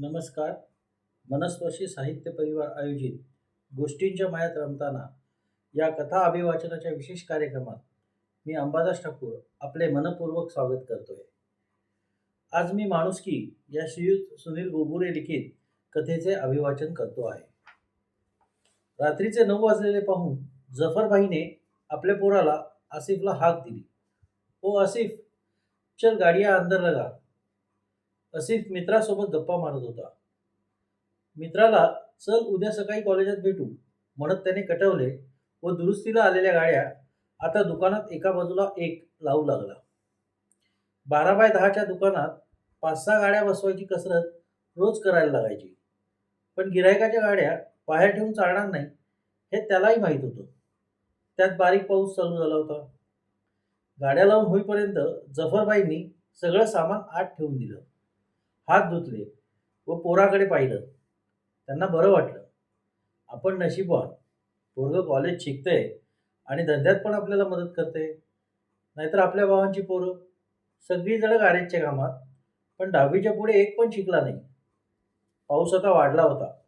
नमस्कार. मनस्पर्शी साहित्य परिवार आयोजित गोष्टींच्या मायात रमताना या कथा अभिवाचनाच्या विशेष कार्यक्रमात मी अंबादास ठाकूर आपले मनपूर्वक स्वागत करतोय. आज मी माणुसकी या श्रीयुत सुनील गोबुरे लिखित कथेचे अभिवाचन करतो आहे. रात्रीचे नऊ वाजलेले पाहून जफरभाईने आपल्या पोराला आसिफला हाक दिली. ओ आसिफ चल गाडिया अंदर लगा. असिफ मित्रासोबत गप्पा मारत होता. मित्राला चल उद्या सकाळी कॉलेजात भेटू म्हणत त्याने कटवले व दुरुस्तीला आलेल्या गाड्या आता दुकानात एका बाजूला एक लावू लागला. बारा बाय दहाच्या दुकानात पाच सहा गाड्या बसवायची कसरत रोज करायला लागायची. पण गिरायकाच्या गाड्या बाहेर ठेवून चालणार नाही हे त्यालाही माहीत होतं. त्यात बारीक पाऊस चालू झाला होता. गाड्या लावून होईपर्यंत जफरबाईंनी सगळं सामान आत ठेवून दिलं. हात धुतले व पोराकडे पाहिलं. त्यांना बरं वाटलं. आपण नशीबवान पोरगं कॉलेज शिकतंय आणि धंद्यात पण आपल्याला मदत करते नाहीतर आपल्या भावांची पोरं. सगळीजणं गारेजच्या कामात. पण दहावीच्या पुढे एक पण शिकला नाही. पाऊस आता वाढला होता.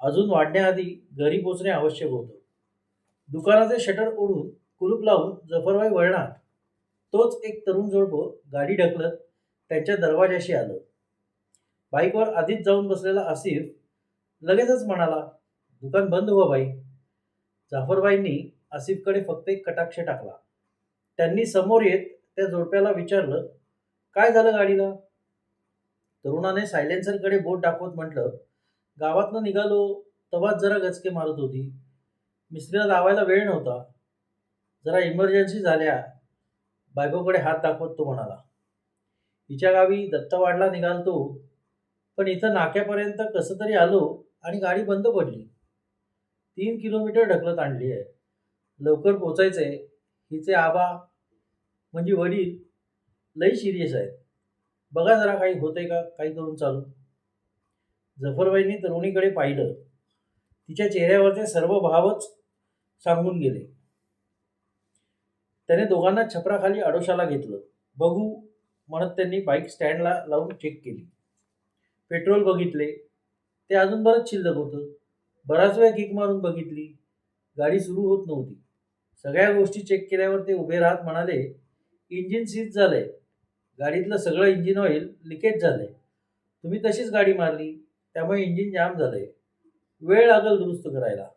अजून वाढण्याआधी घरी पोचणे आवश्यक होतं. दुकानाचे शटर ओढून कुलूप लावून जफरबाई वळणार. तोच एक तरुण जोडपं गाडी ढकलत त्यांच्या दरवाजाशी आलं. बाईकवर आधीच जाऊन बसलेला आसिफ लगेचच म्हणाला दुकान बंद हो बाई. जाफरबाईंनी आसिफकडे फक्त एक कटाक्ष टाकला. त्यांनी समोर येत त्या जोडप्याला विचारलं काय झालं गाडीला? तरुणाने सायलेन्सरकडे बोट दाखवत म्हटलं गावातनं निघालो तवाच जरा गचके मारत होती. मिस्त्रीला लावायला वेळ नव्हता. जरा इमर्जन्सी झाल्या. बायकोकडे हात दाखवत तो म्हणाला हिच्या गावी दत्तवाडला निघालतो. पण इथं नाक्यापर्यंत कसं तरी आलो आणि गाडी बंद पडली. तीन किलोमीटर ढकलत आणली आहे. लवकर पोचायचंय. हिचे आबा म्हणजे वडील लई सिरियस आहेत. बघा जरा काही होतंय का? काही करून चालू. जफरबाईंनी तरुणीकडे पाहिलं. तिच्या चेहऱ्यावरचे सर्व भावच सांगून गेले. त्याने दोघांना छपराखाली आडोशाला घेतलं. बघू म्हणत त्यांनी बाईक स्टँडला लावून चेक केली. पेट्रोल बघितले ते अजून बरंच शिल्लक होतं. बराच वेळ किक मारून बघितली. गाडी सुरू होत नव्हती. सगळ्या गोष्टी चेक केल्यावर ते उभे राहत म्हणाले इंजिन सीज झालंय. गाडीतलं सगळं इंजिन ऑइल लिकेज झालंय. तुम्ही तशीच गाडी मारली त्यामुळे इंजिन जाम झालंय. वेळ लागल दुरुस्त करायला.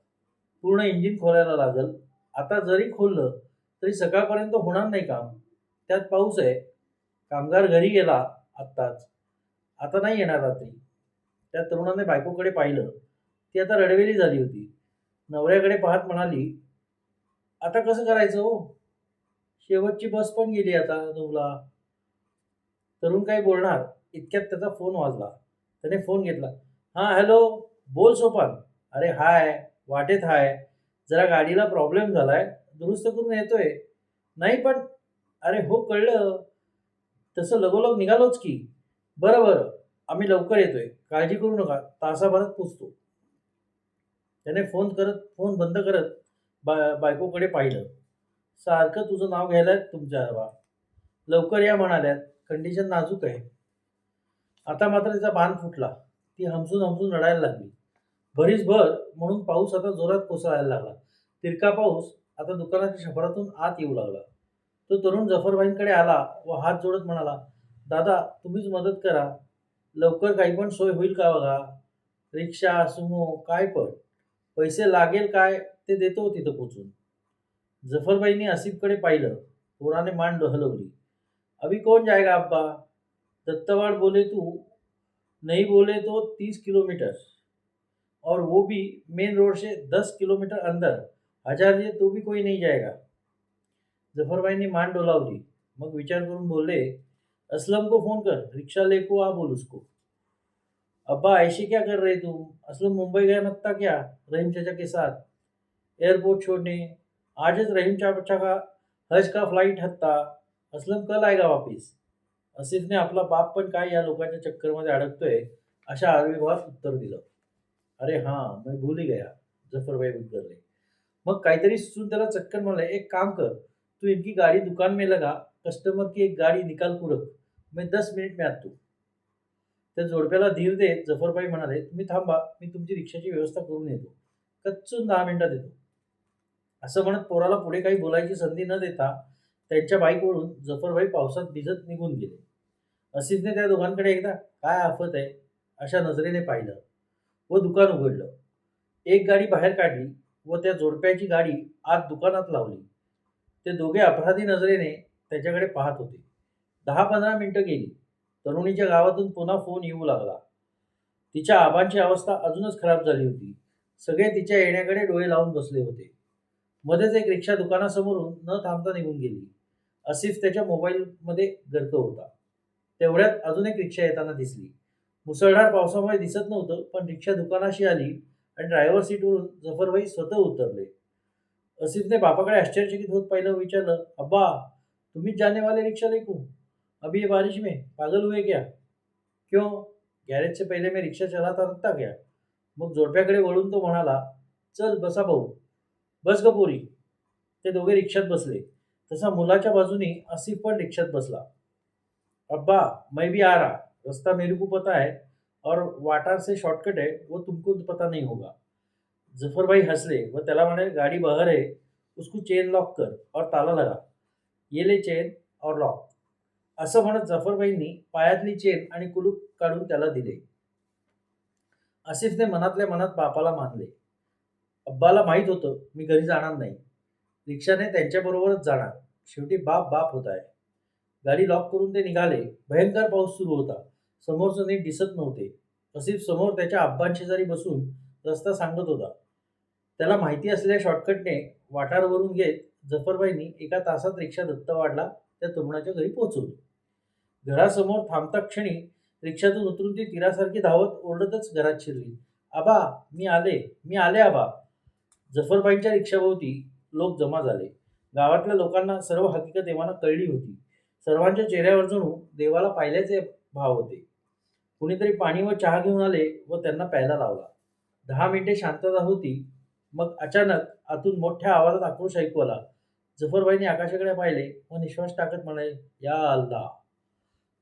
पूर्ण इंजिन खोलायला लागल. आता जरी खोललं तरी सकाळपर्यंत होणार नाही काम. त्यात पाऊस आहे. कामगार घरी गेला आत्ताच. आता नाही येणार रात्री. त्या तरुणाने बायकोकडे पाहिलं. ती आता रडवेली झाली होती. नवऱ्याकडे पाहत म्हणाली आता कसं करायचं हो? शेवटची बस पण गेली आता नऊला. तरुण काही बोलणार इतक्यात त्याचा फोन वाजला. त्याने फोन घेतला हां हॅलो बोल सोपान. अरे हाय वाटेत हाय. जरा गाडीला प्रॉब्लेम झालाय दुरुस्त करून येतोय. नाही पण अरे हो कळलं. तसं लगोलग निघालोच की. बरं बरं. आम्ही लवकर येतोय. काळजी करू नका. तासाभरात पोचतो. त्याने फोन करत फोन बंद करत बा बायकोकडे पाहिलं. सारखं तुझं नाव घ्यायला तुमच्या हवा लवकर या म्हणाल्यात. कंडिशन नाजूक आहे. आता मात्र तिचा बाण फुटला. ती हमसून हमसून रडायला लागली. भरीस भर म्हणून पाऊस आता जोरात कोसळायला लागला. तिरका पाऊस आता दुकानाच्या शफरातून आत येऊ लागला. तो तरुण जफरबाईंकडे आला व हात जोडत म्हणाला दादा तुम्हीच मदत करा. लवकर काही पण सोय होईल का बघा? रिक्षा सुमो काय पण. पैसे लागेल काय ते देतो तिथं पोचून. जफरबाईंनी आसिफकडे पाहिलं. पोराने मान हलवली अभी कोण जाएगा अब्बा दत्तवाड़ बोले तू? नहीं बोले तो तीस किलोमीटर. और वो भी मेन रोड से दस किलोमीटर अंदर. हजार दिए तो भी कोई नहीं जाएगा. जफरबाईंनी मान डोलावली मग विचार करून बोलले असलम को फोन कर रिक्शा लेको आ बोल उसको। अब्बा ऐसे क्या कर रहे तुम? असलम मुंबई गया नत्ता क्या? रहीम चाचा के साथ। एयरपोर्ट छोड़ने। आजच रहीम चाचा का हज का फ्लाइट हत्ता। असलम कल आएगा वापिस। असिफने आपला बाप पण काय या लोकांच्या चक्करमध्ये अडकतोय अशा आविर्भावात उत्तर दिलं. अरे हां मी भूल ही गया जफरभाई उतरले मग काहीतरी सुचून त्याला चक्कर म्हणलं एक काम कर तू इनकी गाड़ी दुकान में लगा कस्टमर की एक गाड़ी निकाल पूरक मैं दस मिनिट में आतो त्या जोडप्याला धीर देत जफरबाई म्हणाले तुम्ही थांबा मी तुमची रिक्षाची व्यवस्था करून येतो. कच्चून दहा मिनिटात येतो असं म्हणत पोराला पुढे काही बोलायची संधी न देता त्यांच्या बाईकवरून जफरबाई पावसात भिजत निघून गेले. असितने त्या दोघांकडे एकदा काय आफत आहे? अशा नजरेने पाहिलं व दुकान उघडलं. एक गाडी बाहेर काढली व त्या जोडप्याची गाडी आत दुकानात लावली. ते दोघे अपराधी नजरेने त्याच्याकडे पाहत होते. दहा पंधरा मिनिटं गेली. तरुणीच्या गावातून पुन्हा फोन येऊ लागला. तिच्या आबांची अवस्था अजूनच खराब झाली होती. सगळे तिच्या येण्याकडे डोळे लावून बसले होते. मध्येच एक रिक्षा दुकानासमोरून न थांबता निघून गेली. असिफ त्याच्या मोबाईलमध्ये गर्क होता. तेवढ्यात अजून एक रिक्षा येताना दिसली. मुसळधार पावसामुळे दिसत नव्हतं पण रिक्षा दुकानाशी आली आणि ड्रायव्हर सीटवरून जफरभाई स्वतः उतरले. असिफने बापाकडे आश्चर्यचकित होत पाहिलं विचारलं अब्बा तुम्हीच जानेवाले रिक्षा रिक्शा अभी ये बारिश में पागल हुए क्या? क्यों? गॅरेज से पहिले मी रिक्षा चलाता रत्ता क्या? मग जोडप्याकडे वळून तो म्हणाला चल बसा भाऊ. बस ग पोरी. ते दोघे रिक्षात बसले. तसा मुलाच्या बाजूने आसिफ पण रिक्षात बसला. अब्बा मैं भी आ रहा. रास्ता मेरे को पता है और वाटार से शॉर्टकट है वो तुमको पता नहीं होगा. जफरबाई हंसले व त्याला म्हणाले गाडी बाहर है उसको चेन लॉक कर. और ताला लगा. ये ले चेन और लॉक असं म्हणत जफरबाईंनी पायातली चेन आणि कुलूप काढून त्याला दिले. आसिफने मनातल्या मनात बापाला मानले. अब्बाला माहीत होतं मी घरी जाणार नाही. रिक्षाने त्यांच्याबरोबरच जाणार. शेवटी बाप बाप होत आहे. गाडी लॉक करून ते निघाले. भयंकर पाऊस सुरू होता. समोरचं नीट दिसत नव्हते. आसिफ समोर त्याच्या आब्बांशेजारी बसून रस्ता सांगत होता. त्याला माहिती असलेल्या शॉर्टकटने वाटारवरून घेत जफरबाईंनी एका तासात रिक्षा दत्तवाडला त्या तरुणाच्या घरी पोहोचवली. घरासमोर थांबता क्षणी रिक्षातून उतरून ती तीरासारखी धावत ओरडतच घरात शिरली. आबा मी आले मी आले आबा. जफरबाईंच्या रिक्षाभोवती लोक जमा झाले. गावातल्या लोकांना सर्व हकीकत देवाना कळली होती. सर्वांच्या चेहऱ्यावर जणू देवाला पाहिल्याचे भाव होते. कुणीतरी पाणी व चहा घेऊन आले व त्यांना प्यायला लावला. दहा मिनिटे शांतता होती. मग अचानक आतून मोठ्या आवाजात आक्रोश ऐकू आला. जफरबाईंनी आकाशाकडे पाहिले. व निश्वास टाकत म्हणाले या अल्ला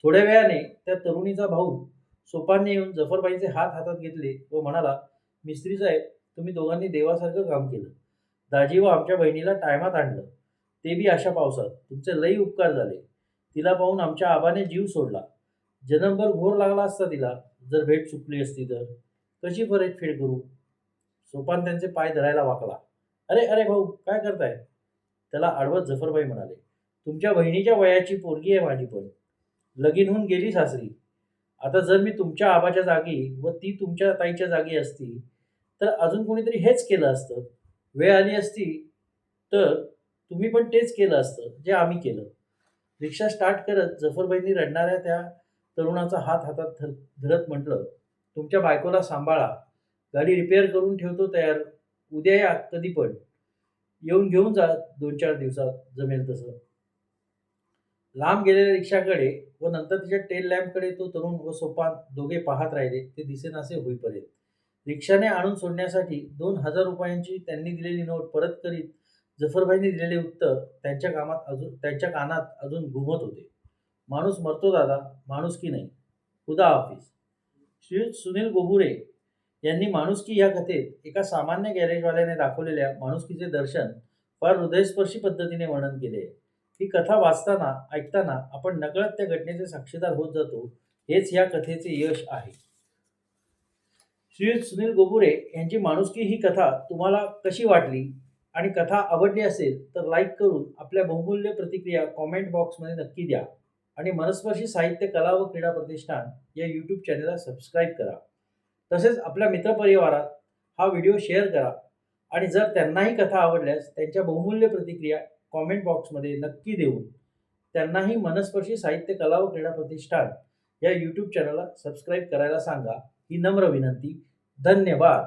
थोड्या वेळाने त्या तरुणीचा भाऊ सोपानने येऊन जफरबाईंचे हात हातात घेतले व म्हणाला मिस्त्री साहेब तुम्ही दोघांनी देवासारखं काम केलं. दाजी व आमच्या बहिणीला टायमात आणलं. ते बी अशा पावसात. तुमचे लई उपकार झाले. तिला पाहून आमच्या आबाने जीव सोडला. जन्मभर घोर लागला असता तिला. जर भेट चुकली असती तर. कशी परत फेड करू? सोपान त्यांचे पाय धरायला वाकला. अरे अरे भाऊ काय करताय? त्याला आडवत जफरबाई म्हणाले तुमच्या बहिणीच्या वयाची पोरगी आहे माझी पण. लगीन होऊन गेली सासरी. आता जर मी तुमच्या आबाच्या जागी व ती तुमच्या ताईच्या जागी असती तर अजून कोणीतरी हेच केलं असतं? वेळ आली असती तर तुम्ही पण तेच केलं असतं जे आम्ही केलं. रिक्षा स्टार्ट करत जफरबाईंनी रडणाऱ्या त्या तरुणाचा हात हातात धर धरत म्हटलं तुमच्या बायकोला सांभाळा. गाडी रिपेअर करून ठेवतो तयार. उद्या या कधी पण. येऊन घेऊन जा दोन चार दिवसात जमेल तसं. लांब गेलेल्या रिक्षाकडे व नंतर तिच्या टेल लॅम्पकडे तो तरुण व सोपान दोघे पाहत राहिले ते दिसेनासे होईपर्यंत. रिक्षाने आणून सोडण्यासाठी दोन हजार रुपयांची त्यांनी दिलेली नोट परत करीत जफरभाईंनी दिलेले उत्तर त्यांच्या कामात अजून त्यांच्या कानात अजून घुमत होते. माणूस मरतो दादा माणूस की नाही? खुदा हाफिज. श्री सुनील गोबुरे यांनी माणुसकी या कथेत एका सामान्य गॅरेजवाल्याने दाखवलेल्या माणुसकीचे दर्शन फार हृदयस्पर्शी पद्धतीने वर्णन केले. ही कथा वाचताना ऐकताना आपण नकळत त्या घटनेचे साक्षीदार होत जातो हेच या कथेचे यश आहे. श्री सुनील गोबुरे यांची माणुसकी ही कथा तुम्हाला कशी वाटली? आणि कथा आवडली असेल तर लाईक करून आपल्या बहुमूल्य प्रतिक्रिया कॉमेंट बॉक्समध्ये नक्की द्या. आणि मनस्पर्शी साहित्य कला व क्रीडा प्रतिष्ठान या यूट्यूब चॅनलला सबस्क्राईब करा. तसेच आपल्या मित्रपरिवारात हा व्हिडिओ शेअर करा. आणि जर त्यांनाही कथा आवडल्यास त्यांच्या बहुमूल्य प्रतिक्रिया कॉमेंट बॉक्समध्ये नक्की देऊन त्यांनाही मनस्पर्शी साहित्य कला व क्रीडा प्रतिष्ठान या यूट्यूब चॅनलला सबस्क्राईब करायला सांगा. ही नम्र विनंती. धन्यवाद.